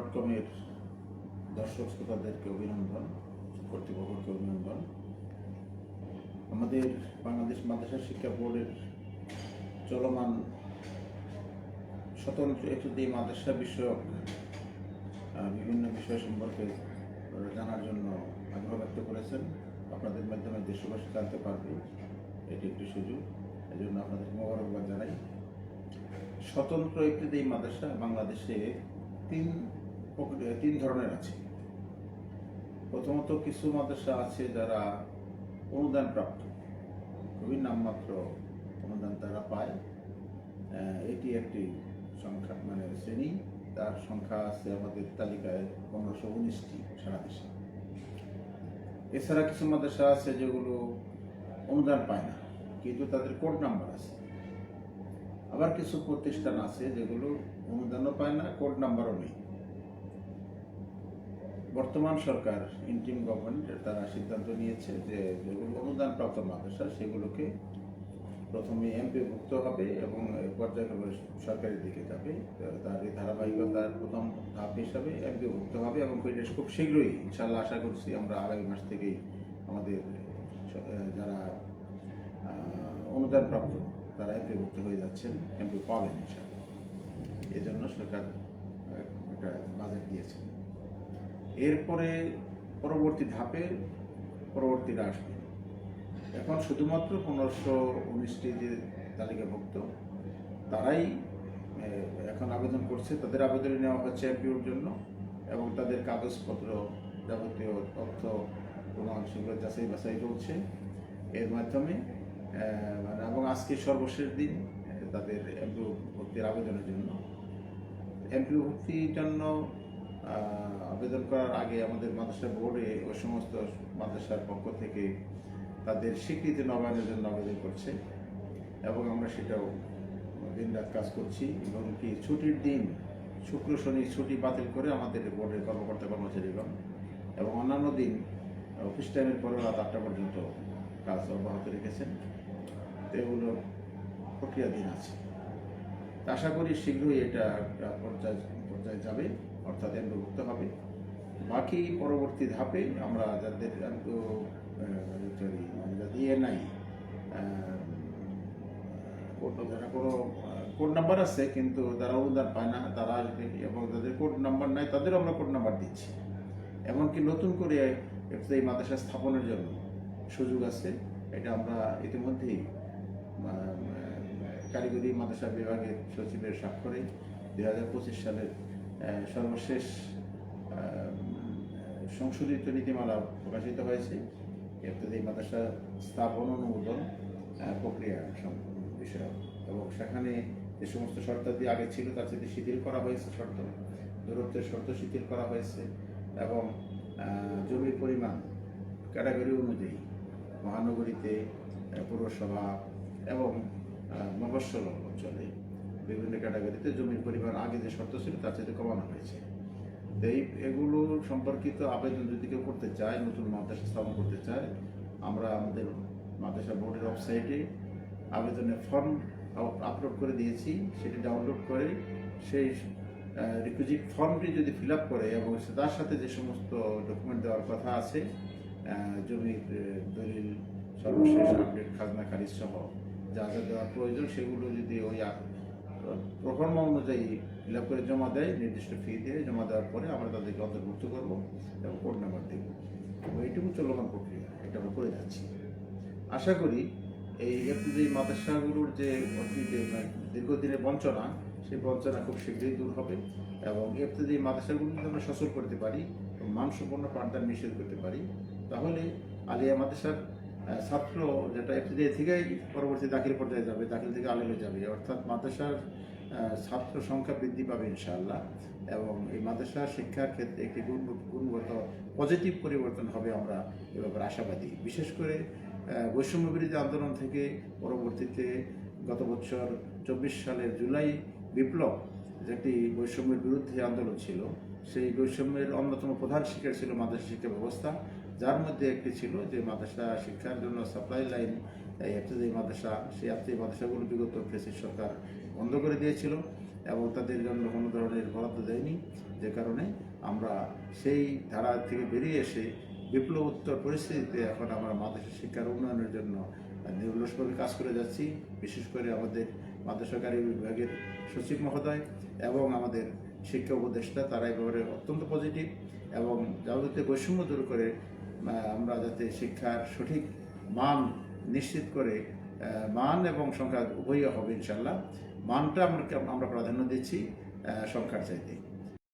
Dot কমের দর্শক শ্রোতাদেরকে অভিনন্দন, কর্তৃপক্ষকে অভিনন্দন। আমাদের বাংলাদেশ মাদ্রাসা শিক্ষা বোর্ডের চলমান স্বতন্ত্র একটি মাদ্রাসা বিষয়ক বিভিন্ন বিষয় সম্পর্কে জানার জন্য আগ্রহ ব্যক্ত করেছেন। আপনাদের মাধ্যমে দেশবাসী জানতে পারবে, এটি একটি সুযোগ। এই জন্য আপনাদেরকে মোবারকবাদ জানাই। স্বতন্ত্র একটি মাদ্রাসা বাংলাদেশে তিন তিন ধরনের আছে। প্রথমত কিছু মাদ্রাসা আছে যারা অনুদান প্রাপ্ত খুবই নামমাত্র অনুদান তারা পায়। এটি একটি সংখ্যা মানে শ্রেণি। তার সংখ্যা আছে আমাদের তালিকায় পনেরোশো উনিশটি সারা দেশে। এছাড়া কিছু মাদ্রাসা আছে যেগুলো অনুদান পায় না, কিন্তু তাদের কোড নাম্বার আছে। আবার কিছু প্রতিষ্ঠান আছে যেগুলো অনুদানও পায় না, কোড নাম্বারও নেই। বর্তমান সরকার, ইন্টিম গভর্নমেন্ট তারা সিদ্ধান্ত নিয়েছে যে যেগুলো অনুদান প্রাপ্ত মাদ্রাসা সেগুলোকে প্রথমে এমপি ভুক্ত হবে এবং পর্যায়ক্রমে সরকারের দিকে যাবে। তার এই ধারাবাহিকতার প্রথম ধাপ হিসাবে এমপি ভুক্ত হবে এবং এটা খুব শীঘ্রই ইনশাল্লাহ আশা করছি আমরা আগামী মাস থেকেই আমাদের যারা অনুদানপ্রাপ্ত তারা এমপি ভুক্ত হয়ে যাচ্ছেন এমপি পাবেন ইনশাল্লাহ এই জন্য সরকার একটা বাজেট দিয়েছেন এরপরে পরবর্তী ধাপে পরবর্তীরা আসবে। এখন শুধুমাত্র পনেরোশো উনিশটি যে তালিকাভুক্ত, তারাই এখন আবেদন করছে। তাদের আবেদনে নেওয়া হচ্ছে এমপিওর জন্য এবং তাদের কাগজপত্র যাবতীয় তথ্য প্রমাণ সেগুলো যাচাই বাছাই চলছে এর মাধ্যমে মানে এবং আজকে সর্বশেষ দিন তাদের এমপিও ভর্তির আবেদনের জন্য। এমপিও ভর্তির জন্য আবেদন করার আগে আমাদের মাদ্রাসা বোর্ডে ওই সমস্ত মাদ্রাসার পক্ষ থেকে তাদের স্বীকৃতি নবায়নের জন্য আবেদন করছে এবং আমরা সেটাও দিন রাত কাজ করছি এবং কি ছুটির দিন, শুক্র, শনি ছুটি বাতিল করে আমাদের বোর্ডের কর্মকর্তা কর্মচারীগণ এবং অন্যান্য দিন অফিস টাইমের পরে রাত আটটা পর্যন্ত কাজ অব্যাহত রেখেছেন। তো এগুলো প্রক্রিয়াধীন আছে। আশা করি শীঘ্রই এটা পর্যায়ে পর্যায়ে যাবে। অর্থাৎ এমপিভুক্ত হবে। বাকি পরবর্তী ধাপে আমরা যাদের মানে যাদের ইয়ে নাই যারা কোনো কোড নাম্বার আছে, কিন্তু তারা অনুদান পায় না, তারা আসবে এবং যাদের কোড নাম্বার নাই, তাদেরও আমরা কোড নাম্বার দিচ্ছি। এমনকি নতুন করে এই মাদ্রাসা স্থাপনের জন্য সুযোগ আছে। এটা আমরা ইতিমধ্যেই কারিগরি মাদ্রাসা বিভাগের সচিবের স্বাক্ষরে দুই হাজার পঁচিশ সালের সর্বশেষ সংশোধিত নীতিমালা প্রকাশিত হয়েছে। এতে মাদ্রাসা স্থাপন অনুমোদন প্রক্রিয়া বিষয়ক। এবং সেখানে যে সমস্ত শর্তাদি আগে ছিল, তার সাথে শিথিল করা হয়েছে শর্ত। দূরত্বের শর্ত শিথিল করা হয়েছে এবং জমির পরিমাণ ক্যাটাগরি অনুযায়ী মহানগরীতে পৌরসভা এবং মফস্বল অঞ্চলে বিভিন্ন ক্যাটাগরিতে জমির পরিমাণ আগে যে শর্ত ছিল, তার সাথে কমানো হয়েছে। এই, এগুলো সম্পর্কিত আবেদন যদি কেউ করতে চায়, নতুন মাদ্রাসা স্থাপন করতে চায়, আমরা আমাদের মাদ্রাসা বোর্ডের ওয়েবসাইটে আবেদনের ফর্ম আপলোড করে দিয়েছি, সেটি ডাউনলোড করে সেই রিকুইজিট ফর্মটি যদি ফিল আপ করে এবং তার সাথে যে সমস্ত ডকুমেন্ট দেওয়ার কথা আছে জমির দলিল, সর্বশেষ আপডেট খাজনা খারিজ সহ যা যা দেওয়ার প্রয়োজন, সেগুলো যদি ওই প্রকর্মা অনুযায়ী ফিল করে জমা দেয়, নির্দিষ্ট ফি দিয়ে জমা দেওয়ার পরে আমরা তাদেরকে অন্তর্ভুক্ত করব এবং কোড নাম্বার দেব। এইটুকু চলমান প্রক্রিয়া, এটা আমরা করে যাচ্ছি। আশা করি এই এফটিজি মাদ্রাসাগুলোর যে দীর্ঘদিনের বঞ্চনা, সেই বঞ্চনা খুব শীঘ্রই দূর হবে এবং এফটিজি মাদ্রাসাগুলো যদি আমরা সচল করতে পারি মানসম্পন্ন পাঠদান নিষেধ করতে পারি, তাহলে আলিয়া মাদ্রাসার ছাত্র যেটা এফটিজি থেকেই পরবর্তী দাখিল পর্যায়ে যাবে, দাখিল থেকে আলিমে যাবে, অর্থাৎ মাদ্রাসার ছাত্র সংখ্যা বৃদ্ধি পাবে ইনশাআল্লাহ, এবং এই মাদ্রাসা শিক্ষার ক্ষেত্রে একটি গুণগত পজিটিভ পরিবর্তন হবে আমরা এ ব্যাপারে আশাবাদী। বিশেষ করে বৈষম্য বিরোধী আন্দোলন থেকে পরবর্তীতে গত বছর চব্বিশ সালের জুলাই বিপ্লব, যেটি বৈষম্যের বিরুদ্ধে আন্দোলন ছিল সেই বৈষম্যের অন্যতম প্রধান শিকার ছিল মাদ্রাসা শিক্ষা ব্যবস্থা, যার মধ্যে একটি ছিল যে মাদ্রাসা শিক্ষার জন্য সাপ্লাই লাইন এই এফতেদায়ী মাদ্রাসা, সেই এফতেদায়ী মাদ্রাসাগুলো বিগত ফেসির সরকার বন্ধ করে দিয়েছিল এবং তাদের জন্য কোনো ধরনের বরাদ্দ দেয়নি। যে কারণে আমরা সেই ধারা থেকে বেরিয়ে এসে বিপ্লবোত্তর পরিস্থিতিতে এখন আমরা মাদ্রাসা শিক্ষার উন্নয়নের জন্য নির্লসভাবে কাজ করে যাচ্ছি। বিশেষ করে আমাদের মাদ্রাসাকারী বিভাগের সচিব মহোদয় এবং আমাদের শিক্ষা উপদেষ্টা, তারা ব্যাপারে অত্যন্ত পজিটিভ এবং যাবতীয় বৈষম্য দূর করে আমরা যাতে শিক্ষার সঠিক মান নিশ্চিত করে মান এবং সংখ্যা উভয়ই হবে ইনশাল্লাহ মানটা আমরা আমরা প্রাধান্য দিচ্ছি সংখ্যার চাইতে।